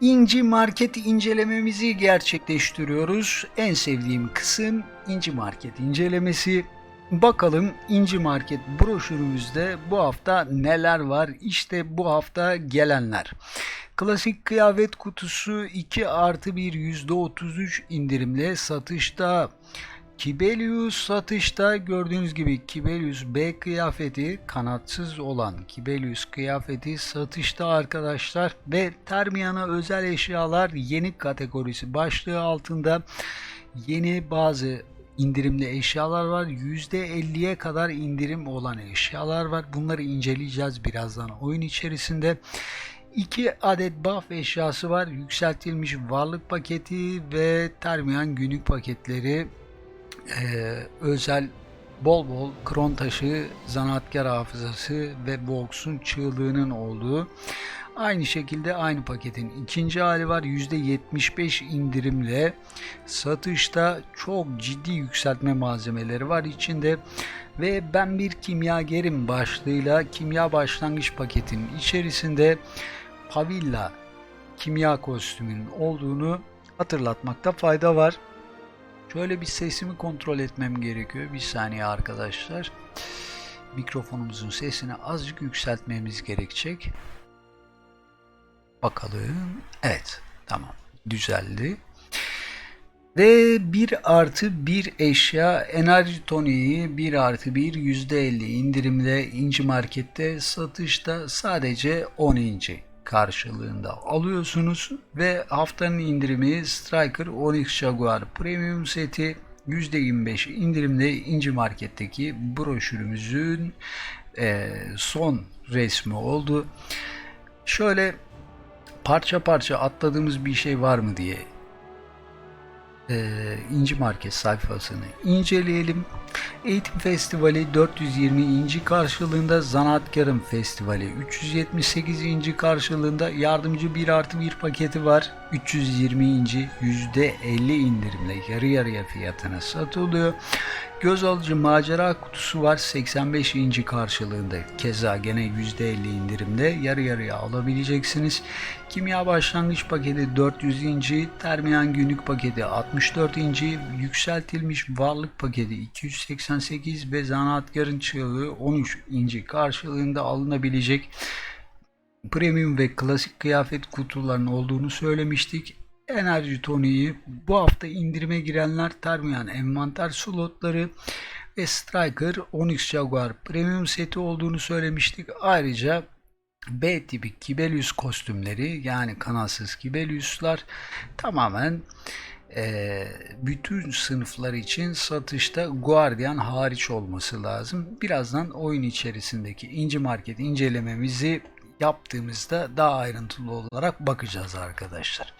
İnci Market incelememizi gerçekleştiriyoruz. En sevdiğim kısım İnci Market incelemesi. Bakalım İnci Market broşürümüzde bu hafta neler var? İşte bu hafta gelenler. Klasik kıyafet kutusu 2 artı 1 %33 indirimle satışta. Kibelius satışta gördüğünüz gibi Kibelius B kıyafeti kanatsız olan Kibelius kıyafeti satışta arkadaşlar ve Termiyan'a özel eşyalar yeni kategorisi başlığı altında yeni bazı indirimli eşyalar var. %50'ye kadar indirim olan eşyalar var. Bunları inceleyeceğiz birazdan oyun içerisinde. 2 adet buff eşyası var. Yükseltilmiş varlık paketi ve Termiyan günlük paketleri ee, özel bol bol kron taşı, zanaatkar hafızası ve Vox'un çığlığının olduğu aynı şekilde aynı paketin ikinci hali var %75 indirimle satışta çok ciddi yükseltme malzemeleri var içinde ve ben bir kimyagerim başlığıyla kimya başlangıç paketinin içerisinde Pavilla kimya kostümünün olduğunu hatırlatmakta fayda var. Şöyle bir sesimi kontrol etmem gerekiyor. Bir saniye arkadaşlar. Mikrofonumuzun sesini azıcık yükseltmemiz gerekecek. Bakalım. Evet. Tamam. Düzeldi. Ve 1 artı 1 eşya enerji toniği 1 artı 1 %50 indirimle inci markette satışta sadece 10 inci karşılığında alıyorsunuz ve haftanın indirimi Striker Onyx Jaguar Premium seti %25 indirimle İnci Market'teki broşürümüzün e, son resmi oldu. Şöyle parça parça atladığımız bir şey var mı diye İnci Market sayfasını inceleyelim. Eğitim Festivali 420 inci karşılığında Zanaatkarım Festivali 378 inci karşılığında yardımcı 1 artı 1 paketi var. 320 inci %50 indirimle yarı yarıya fiyatına satılıyor. Göz alıcı macera kutusu var 85 inci karşılığında. Keza gene %50 indirimde yarı yarıya alabileceksiniz. Kimya başlangıç paketi 400 inci, Termiyan günlük paketi 64 inci, yükseltilmiş varlık paketi 288 ve zanaatkarın çığlığı 13 inci karşılığında alınabilecek premium ve klasik kıyafet kutularının olduğunu söylemiştik. Enerji toniği bu hafta indirime girenler Termiyan envanter slotları ve Striker Onyx Jaguar premium seti olduğunu söylemiştik. Ayrıca B tipi Kibelius kostümleri yani kanatsız Kibelius'lar tamamen e, bütün sınıflar için satışta Guardian hariç olması lazım. Birazdan oyun içerisindeki inci market incelememizi yaptığımızda daha ayrıntılı olarak bakacağız arkadaşlar.